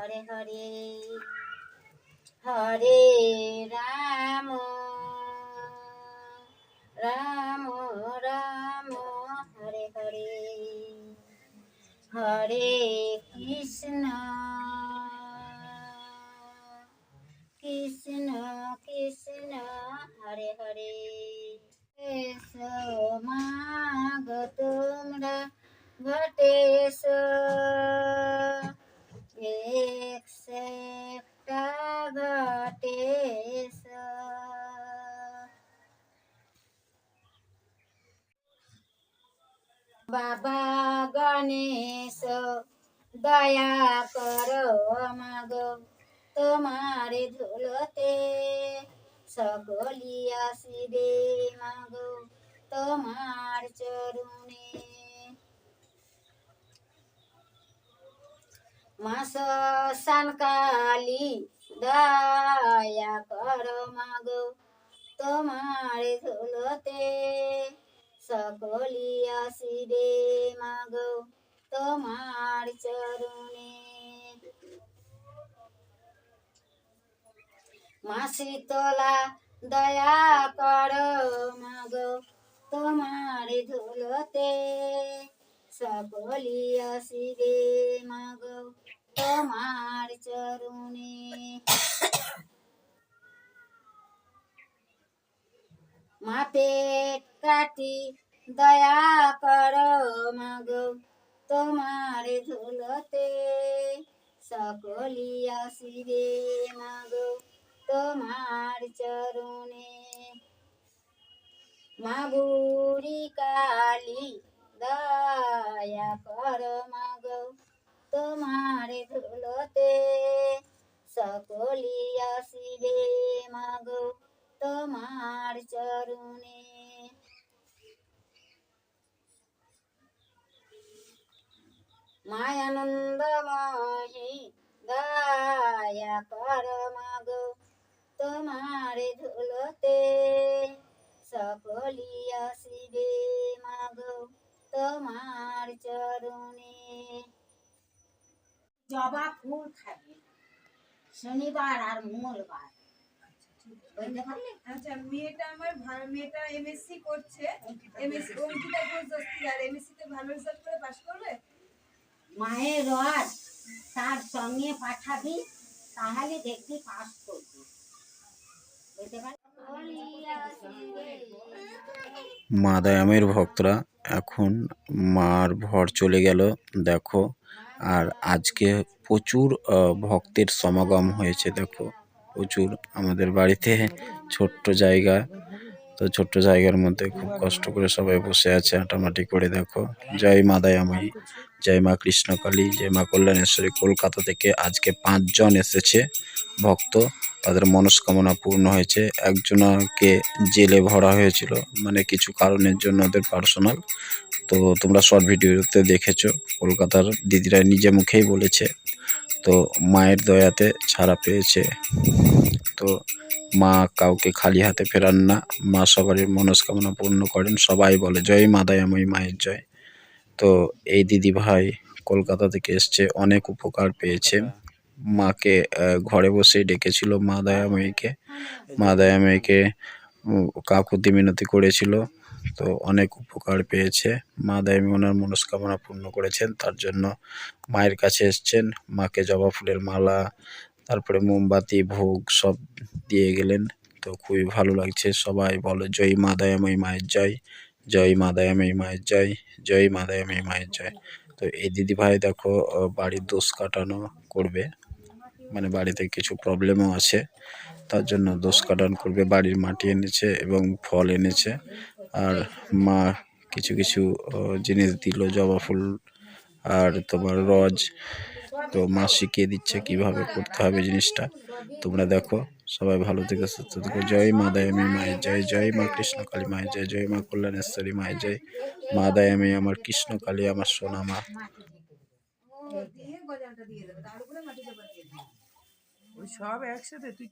হরে হরে হরে রাম রাম রাম, হরে হরে হরে কৃষ্ণ কৃষ্ণ কৃষ্ণ, হরে হরে। এসো মাগ তোমরা ঘটেশ বাবা গণেশ, দয়া করো মাগো তোমার ধুলোতে সকলি আসিবে মাগো, তোমার চরণে। মাস সানকালি দয়া করো মাগো, তোমার ধুলোতে সকলি আসিবে মাগো, তোমার চরণে। মাসি তোলা দয়া করো মাগো, তোমার ধুলোতে। সকলি আসিবে মাগো, তোমার চরণে। মা কাটি দয়া করো মাগো, তোমার ধুলোতে সকলি আসিবে মাগো, তোমার চরণে। মা বুড়ি কালী দয়া করো মাগো, তোমার ধুলোতে সকলি আসিবে মাগো, তোমার চরণে। মায়ানন্দময়ী দয়া কর মাগো তোমার ধুলোতে সকলি আসিবে মাগো তোমার চরণে। জবা ফুল খাবে শনিবার আর মঙ্গলবার। আচ্ছা মেয়েটা আমার ভালো মেয়েটা এমএসসি করছে। এমএসসি অঙ্কিতা ঘোষ দস্তিদার। এমএসসি তে ভালো রেজাল্ট করে পাস করবে? মায়ের রড তার সঙ্গে পাঠাবি, তাহলে দেখবি পাস করবি। মা ভক্তরা, এখন মার ভর চলে গেল, দেখো। আর আজকে প্রচুর ভক্তের সমাগম হয়েছে, দেখো। প্রচুর আমাদের বাড়িতে ছোট্ট জায়গা। তো ছোট্ট জায়গার মধ্যে খুব কষ্ট করে সবাই বসে আছে হাঁটামাটি করে দেখো। জয় মা দয়াময়ী, জয় মা কৃষ্ণকালী, জয় মা কল্যাণেশ্বরী। কলকাতা থেকে আজকে পাঁচজন এসেছে ভক্ত। তাদের মনস্কামনা পূর্ণ হয়েছে। একজনকে জেলে ভরা হয়েছিল মানে কিছু কারণের জন্য ওদের পার্সোনাল। তো তোমরা শর্ট ভিডিওতে দেখেছ, কলকাতার দিদিরা নিজে মুখেই বলেছে। তো মায়ের দয়াতে ছাড়া পেয়েছে। তো মা কাউকে খালি হাতে ফেরান না, মা সবারই মনস্কামনা পূর্ণ করেন, সবাই বলে, জয় মা দয়াময়ী, মায়ের জয়। তো এই দিদি ভাই কলকাতা থেকে এসছে, অনেক উপকার পেয়েছে। মাকে ঘরে বসেই ডেকেছিল মা দয়াময়ীকে। মা দয়াময়ীকে কাকুতি মিনতি করেছিল, তো অনেক উপকার পেয়েছে। মা দয়াময়ী ওনার মনস্কামনা পূর্ণ করেছেন, তার জন্য মায়ের কাছে এসছেন। মাকে জবা ফুলের মালা তারপরে মোমবাতি, ভোগ সব দিয়ে গেলেন। তো খুবই ভালো লাগছে। সবাই বলো, জয় মা দয়াময়ী মায়ের জয়। জয় মা দয়াময়ী মায়ের জয়। জয় মা দয়াময়ী মায়ের জয়। তো এই দিদি ভাই দেখো বাড়ির দোষ কাটানো করবে। মানে বাড়িতে কিছু প্রবলেমও আছে। তার জন্য দোষ কাটান করবে। বাড়ির মাটি এনেছে এবং ফল এনেছে। আর মা কিছু কিছু জিনিস দিল, জবা ফুল আর তোমার রজ। তো মা শিখিয়ে দিচ্ছে কীভাবে করতে হবে জিনিসটা। তোমরা দেখো সবাই ভালো থেকে সুস্থ থেকো। জয় মা দয়ামী মায়ের জয় জয় মা কৃষ্ণ কালী মায়ের জয় জয় মা কল্যাণেশ্বরী মায়ের জয়। মা দয়ামী আমার কৃষ্ণ কালী আমার সোনা মা। সব একসাথে তুই